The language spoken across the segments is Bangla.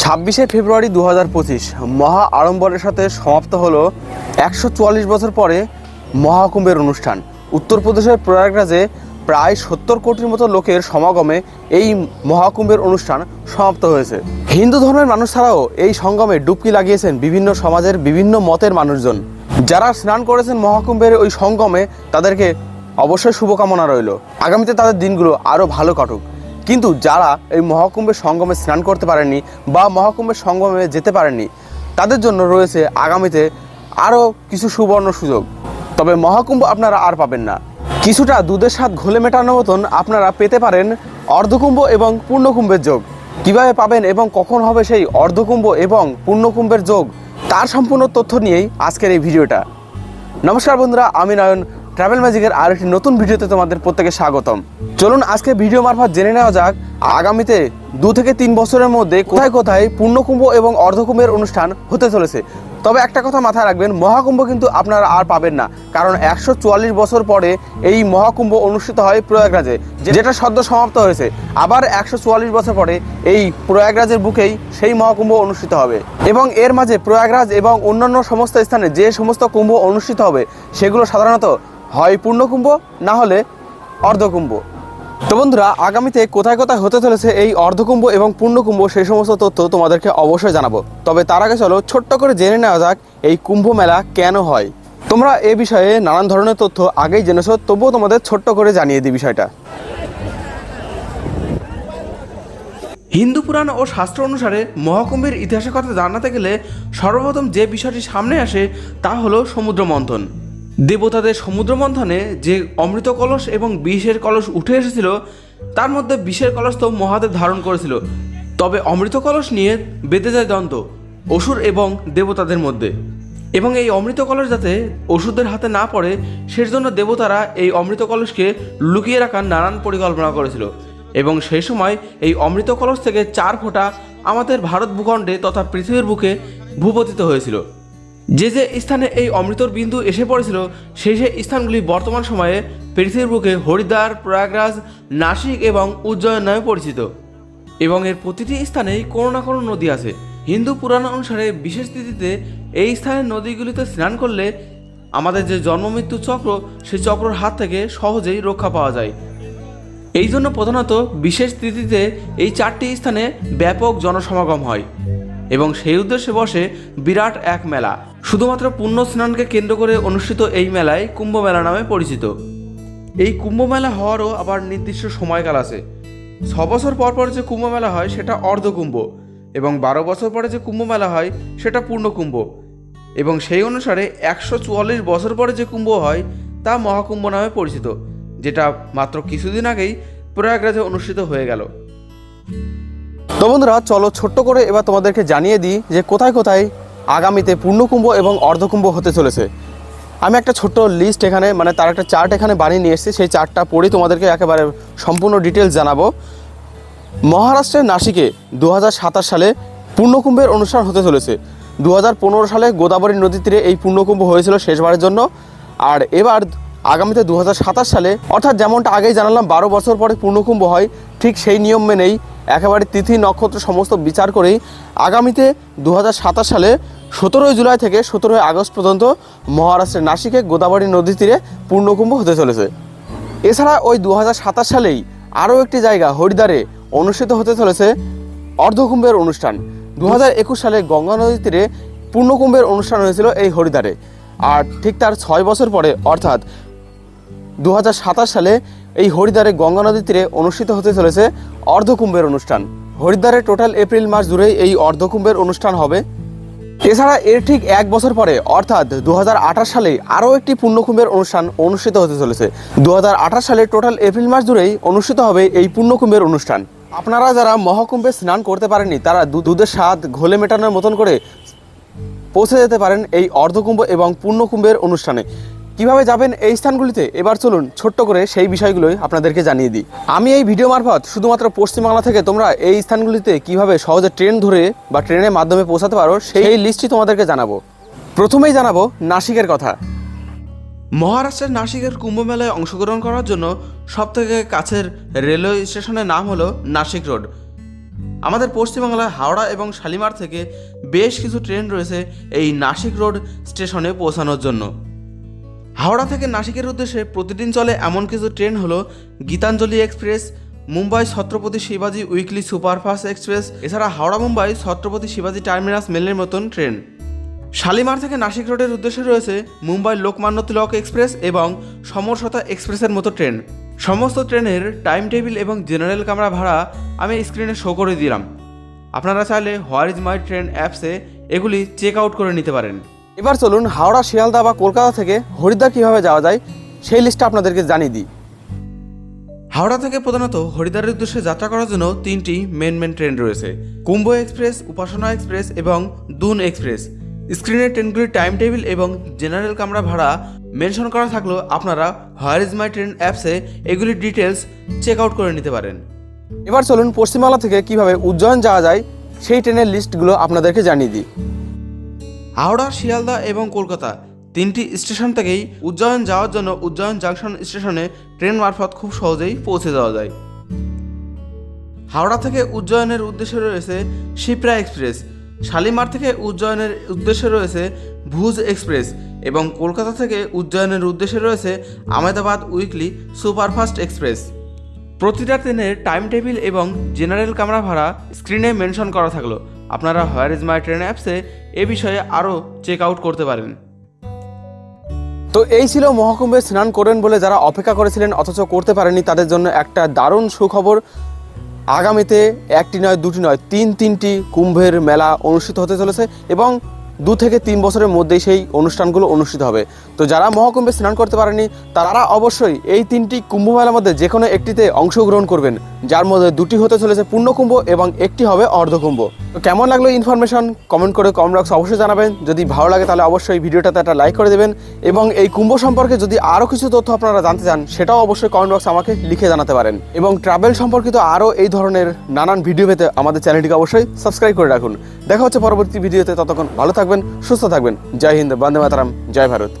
ছাব্বিশে ফেব্রুয়ারি দু হাজার পঁচিশ মহা আড়ম্বরের সাথে সমাপ্ত হলো একশো বছর পরে মহাকুম্ভের অনুষ্ঠান। উত্তরপ্রদেশের প্রয়াগরাজে প্রায় সত্তর কোটির মতো লোকের সমাগমে এই মহাকুম্ভের অনুষ্ঠান সমাপ্ত হয়েছে। হিন্দু ধর্মের মানুষ ছাড়াও এই সঙ্গমে ডুবকি লাগিয়েছেন বিভিন্ন সমাজের বিভিন্ন মতের মানুষজন। যারা স্নান করেছেন মহাকুম্ভের ওই সঙ্গমে তাদেরকে অবশ্যই শুভকামনা রইল। আগামীতে তাদের দিনগুলো আরও ভালো কাটুক। কিন্তু যারা এই মহাকুম্ভের সঙ্গমে স্নান করতে পারেননি বা মহাকুম্ভের সঙ্গমে যেতে পারেননি, তাদের জন্য রয়েছে আগামীতে আরও কিছু সুবর্ণ সুযোগ। তবে মহাকুম্ভ আপনারা আর পাবেন না। কিছুটা দুধের স্বাদ ঘোলে মেটানোর মতন আপনারা পেতে পারেন অর্ধকুম্ভ এবং পূর্ণকুম্ভের যোগ। কীভাবে পাবেন এবং কখন হবে সেই অর্ধকুম্ভ এবং পূর্ণকুম্ভের যোগ, তার সম্পূর্ণ তথ্য নিয়েই আজকের এই ভিডিওটা। নমস্কার বন্ধুরা, আমি নয়ন ট্রাভেল ম্যাজিকের আর একটি নতুন ভিডিওতে তোমাদের প্রত্যেকে স্বাগতম। চলুন আজকে ভিডিও মারফত জেনে নেওয়া যাক আগামীতে দু থেকে তিন বছরের মধ্যে কোথায় কোথায় পূর্ণকুম্ভ এবং অর্ধকুম্ভের অনুষ্ঠান হতে চলেছে। তবে একটা কথা মাথায় রাখবেন, মহাকুম্ভ কিন্তু আপনারা আর পাবেন না। কারণ একশো চুয়াল্লিশ বছর পরে এই মহাকুম্ভ অনুষ্ঠিত হয় প্রয়াগরাজে, যেটা সদ্য সমাপ্ত হয়েছে। আবার একশো চুয়াল্লিশ বছর পরে এই প্রয়াগরাজের বুকেই সেই মহাকুম্ভ অনুষ্ঠিত হবে। এবং এর মাঝে প্রয়াগরাজ এবং অন্যান্য সমস্ত স্থানে যে সমস্ত কুম্ভ অনুষ্ঠিত হবে, সেগুলো সাধারণত হয় পূর্ণকুম্ভ, না হলে অর্ধকুম্ভ। তো বন্ধুরা, আগামীতে কোথায় কোথায় হতে চলেছে এই অর্ধকুম্ভ এবং পূর্ণকুম্ভ সেই সমস্ত তথ্য তোমাদেরকে অবশ্যই জানাব। তবে তার আগে চলো ছোট্ট করে জেনে নেওয়া যাক এই কুম্ভ মেলা কেন হয়। তোমরা এ বিষয়ে নানান ধরনের তথ্য আগেই জেনেছো, তবুও তোমাদের ছোট্ট করে জানিয়ে দিই বিষয়টা। হিন্দু পুরাণ ও শাস্ত্র অনুসারে মহাকুম্ভের ইতিহাসের কথা জানাতে গেলে সর্বপ্রথম যে বিষয়টি সামনে আসে তা হলো সমুদ্র মন্থন। দেবতাদের সমুদ্র মন্থনে যে অমৃত কলস এবং বিষের কলস উঠে এসেছিল, তার মধ্যে বিষের কলস তো মহাদেব ধারণ করেছিল। তবে অমৃত কলস নিয়ে বেঁধে যায় দ্বন্দ্ব অসুর এবং দেবতাদের মধ্যে। এবং এই অমৃত কলস যাতে ওষুধের হাতে না পড়ে, সেজন্য দেবতারা এই অমৃত কলসকে লুকিয়ে রাখার নানান পরিকল্পনা করেছিল। এবং সেই সময় এই অমৃত কলস থেকে চার ফোঁটা আমাদের ভারত ভূখণ্ডে তথা পৃথিবীর বুকে ভূপতিত হয়েছিল। যে যে স্থানে এই অমৃতর বিন্দু এসে পড়েছিল, সেই সেই স্থানগুলি বর্তমান সময়ে পৃথিবীর বুকে হরিদ্বার, প্রয়াগরাজ, নাসিক এবং উজ্জয়ন নামে পরিচিত। এবং এর প্রতিটি স্থানেই কোনো না কোনো নদী আছে। হিন্দু পুরাণ অনুসারে বিশেষ তিথিতে এই স্থানের নদীগুলিতে স্নান করলে আমাদের যে জন্মমৃত্যু চক্র, সেই চক্রর হাত থেকে সহজেই রক্ষা পাওয়া যায়। এই জন্য প্রধানত বিশেষ তিথিতে এই চারটি স্থানে ব্যাপক জনসমাগম হয়। এবং সেই উদ্দেশ্যে বসে বিরাট এক মেলা। শুধুমাত্র পুণ্য স্নানকে কেন্দ্র করে অনুষ্ঠিত এই মেলায় কুম্ভ মেলা নামে পরিচিত। এই কুম্ভ মেলা হওয়ারও আবার নির্দিষ্ট সময়কাল আছে। ছ বছর পর পর যে কুম্ভ মেলা হয়, সেটা অর্ধকুম্ভ এবং বারো বছর পরে যে কুম্ভ মেলা হয়, সেটা পূর্ণকুম্ভ এবং সেই অনুসারে একশো চুয়াল্লিশ বছর পরে যে কুম্ভ হয়, তা মহাকুম্ভ নামে পরিচিত, যেটা মাত্র কিছুদিন আগেই প্রয়াগরাজে অনুষ্ঠিত হয়ে গেল। তো বন্ধুরা, চলো ছোট্ট করে এবার তোমাদেরকে জানিয়ে দিই যে কোথায় কোথায় আগামীতে পূর্ণকুম্ভ এবং অর্ধকুম্ভ হতে চলেছে। আমি একটা ছোট্ট লিস্ট এখানে মানে তার একটা চার্ট এখানে বানিয়ে নিয়ে এসেছি। সেই চার্টটা পড়েই তোমাদেরকে একেবারে সম্পূর্ণ ডিটেলস জানাব। মহারাষ্ট্রের নাসিকে দু হাজার সাতাশ সালে পূর্ণকুম্ভের অনুষ্ঠান হতে চলেছে। দু হাজার পনেরো সালে গোদাবরী নদী তীরে এই পূর্ণকুম্ভ হয়েছিল শেষবারের জন্য। আর এবার আগামীতে দু হাজার সাতাশ সালে, অর্থাৎ যেমনটা আগেই জানালাম, বারো বছর পরে পূর্ণকুম্ভ হয়, ঠিক সেই নিয়ম মেনেই একেবারে তিথি নক্ষত্র সমস্ত বিচার করেই আগামীতে দু হাজার সাতাশ সালে সতেরোই জুলাই থেকে সতেরোই আগস্ট পর্যন্ত মহারাষ্ট্রের নাসিকে গোদাবরী নদী তীরে পূর্ণকুম্ভ হতে চলেছে। এছাড়া ওই দু হাজার সাতাশ সালেই আরও একটি জায়গা হরিদ্বারে অনুষ্ঠিত হতে চলেছে অর্ধকুম্ভের অনুষ্ঠান। দু একুশ সালে গঙ্গা নদীর তীরে পূর্ণকুম্ভের অনুষ্ঠান হয়েছিল এই হরিদ্বারে। আর ঠিক তার ছয় বছর পরে, অর্থাৎ দু হাজার সাতাশ সালে এই হরিদ্বারে গঙ্গা নদীর তীরে অনুষ্ঠিত হতে চলেছে অর্ধকুম্ভের অনুষ্ঠান। হরিদ্বারে টোটাল এপ্রিল মাস জুড়েই এই অর্ধকুম্ভের অনুষ্ঠান হবে। এছাড়া এর ঠিক এক বছর পরে, অর্থাৎ দু হাজার আঠার সালে আরও একটি পূর্ণকুম্ভের অনুষ্ঠান অনুষ্ঠিত হতে চলেছে। দু হাজার আঠাশ সালে টোটাল এপ্রিল মাস জুড়েই অনুষ্ঠিত হবে এই পূর্ণকুম্ভের অনুষ্ঠান। আপনারা যারা মহাকুম্ভে স্নান করতে পারেননি, তারা দুধের স্বাদ ঘোলে মেটানোর মতন করে পৌঁছে যেতে পারেন এই অর্ধকুম্ভ এবং পূর্ণকুম্ভের অনুষ্ঠানে। কীভাবে যাবেন এই স্থানগুলিতে? এবার চলুন ছোট্ট করে সেই বিষয়গুলোই আপনাদেরকে জানিয়ে দিই। আমি এই ভিডিও মারফত শুধুমাত্র পশ্চিমবাংলা থেকে তোমরা এই স্থানগুলিতে কীভাবে সহজে ট্রেন ধরে বা ট্রেনের মাধ্যমে পৌঁছাতে পারো সেই লিস্টটি তোমাদেরকে জানাব। প্রথমেই জানাব নাসিকের কথা। মহারাষ্ট্রের নাসিকের কুম্ভ মেলায় অংশগ্রহণ করার জন্য সবথেকে কাছের রেলওয়ে স্টেশনের নাম হলো নাসিক রোড। আমাদের পশ্চিমবাংলায় হাওড়া এবং শালিমার থেকে বেশ কিছু ট্রেন রয়েছে এই নাসিক রোড স্টেশনে পৌঁছানোর জন্য। হাওড়া থেকে নাসিকের উদ্দেশ্যে প্রতিদিন চলে এমন কিছু ট্রেন হলো গীতাঞ্জলি এক্সপ্রেস, মুম্বাই ছত্রপতি শিবাজি উইকলি সুপারফাস্ট এক্সপ্রেস, এছাড়া হাওড়া মুম্বাই ছত্রপতি শিবাজি টার্মিনাস মেলের মতন ট্রেন। শালিমার থেকে নাসিক রোডের উদ্দেশ্যে রয়েছে মুম্বাই লোকমান্য তিলক এক্সপ্রেস এবং সমরসতা এক্সপ্রেসের মতো ট্রেন। সমস্ত ট্রেনের টাইম টেবিল এবং জেনারেল কামরা ভাড়া আমি স্ক্রিনে শো করে দিলাম। আপনারা চাইলে হোয়ার ইজ মাই ট্রেন অ্যাপসে এগুলি চেক আউট করে নিতে পারেন। এবার চলুন হাওড়া শিয়ালদা বা কলকাতা থেকে হরিদ্বার কীভাবে যাওয়া যায় সেই লিস্টটা আপনাদেরকে জানিয়ে দিই। হাওড়া থেকে প্রধানত হরিদ্বারের উদ্দেশ্যে যাত্রা করার জন্য তিনটি মেন মেন ট্রেন রয়েছে। কুম্ভ এক্সপ্রেস উপাসনা এক্সপ্রেস এবং দুন এক্সপ্রেস। স্ক্রিনের ট্রেনগুলির টাইম টেবিল এবং জেনারেল কামরা ভাড়া মেনশন করা থাকলেও আপনারা হোয়ার ইজ মাই ট্রেন অ্যাপসে এগুলির ডিটেলস চেক আউট করে নিতে পারেন। এবার চলুন পশ্চিমবাংলা থেকে কীভাবে উজ্জয়ন যাওয়া যায় সেই ট্রেনের লিস্টগুলো আপনাদেরকে জানিয়ে দিই। হাওড়া, শিয়ালদা এবং কলকাতা তিনটি স্টেশন থেকেই উজ্জয়ন যাওয়ার জন্য উজ্জয়ন জাংশন স্টেশনে ট্রেন মারফত খুব সহজেই পৌঁছে যাওয়া যায়। হাওড়া থেকে উজ্জয়নের উদ্দেশ্যে রয়েছে শিপ্রা এক্সপ্রেস। শালিমার থেকে উজ্জয়নের উদ্দেশ্যে রয়েছে ভুজ এক্সপ্রেস এবং কলকাতা থেকে উজ্জয়নের উদ্দেশ্যে রয়েছে আহমেদাবাদ উইকলি সুপারফাস্ট এক্সপ্রেস। প্রতিটা ট্রেনের টাইম টেবিল এবং জেনারেল কামরা ভাড়া স্ক্রিনে মেনশন করা থাকল। আপনারা হোয়ার ইজ মাই ট্রেন অ্যাপসে এ বিষয়ে আরও চেক আউট করতে পারেন। তো এই ছিল মহাকুম্ভে স্নান করবেন বলে যারা অপেক্ষা করেছিলেন অথচ করতে পারেনি তাদের জন্য একটা দারুণ সুখবর। আগামীতে একটি নয়, দুটি নয়, তিন তিনটি কুম্ভের মেলা অনুষ্ঠিত হতে চলেছে এবং দু থেকে তিন বছরের মধ্যেই সেই অনুষ্ঠানগুলো অনুষ্ঠিত হবে। তো যারা মহাকুম্ভে স্নান করতে পারেনি তারা অবশ্যই এই তিনটি কুম্ভ মেলার মধ্যে যে কোনো একটিতে অংশগ্রহণ করবেন। যার মধ্যে দুটি হতে চলেছে পূর্ণকুম্ভ এবং একটি হবে অর্ধকুম্ভ। তো কেমন লাগল ইনফরমেশন কমেন্ট করে কমেন্ট বক্স অবশ্যই জানাবেন। যদি ভালো লাগে তাহলে অবশ্যই ভিডিওটাতে একটা লাইক করে দেবেন এবং এই কুম্ভ সম্পর্কে যদি আরও কিছু তথ্য আপনারা জানতে চান, সেটাও অবশ্যই কমেন্ট বক্সে আমাকে লিখে জানাতে পারেন। এবং ট্রাভেল সম্পর্কিত আরও এই ধরনের নানান ভিডিও পেতে আমাদের চ্যানেলটিকে অবশ্যই সাবস্ক্রাইব করে রাখুন। দেখা হচ্ছে পরবর্তী ভিডিওতে ততক্ষণ ভালো থাকবেন, সুস্থ থাকবেন। জয় হিন্দ, বন্দে মাতারাম, জয় ভারত।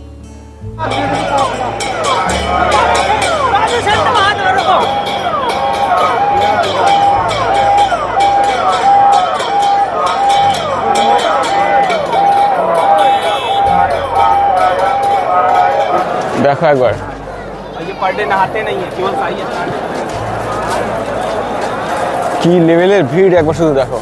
রাখো একবার কি লেভেলের ভিড় একবার শুধু দেখো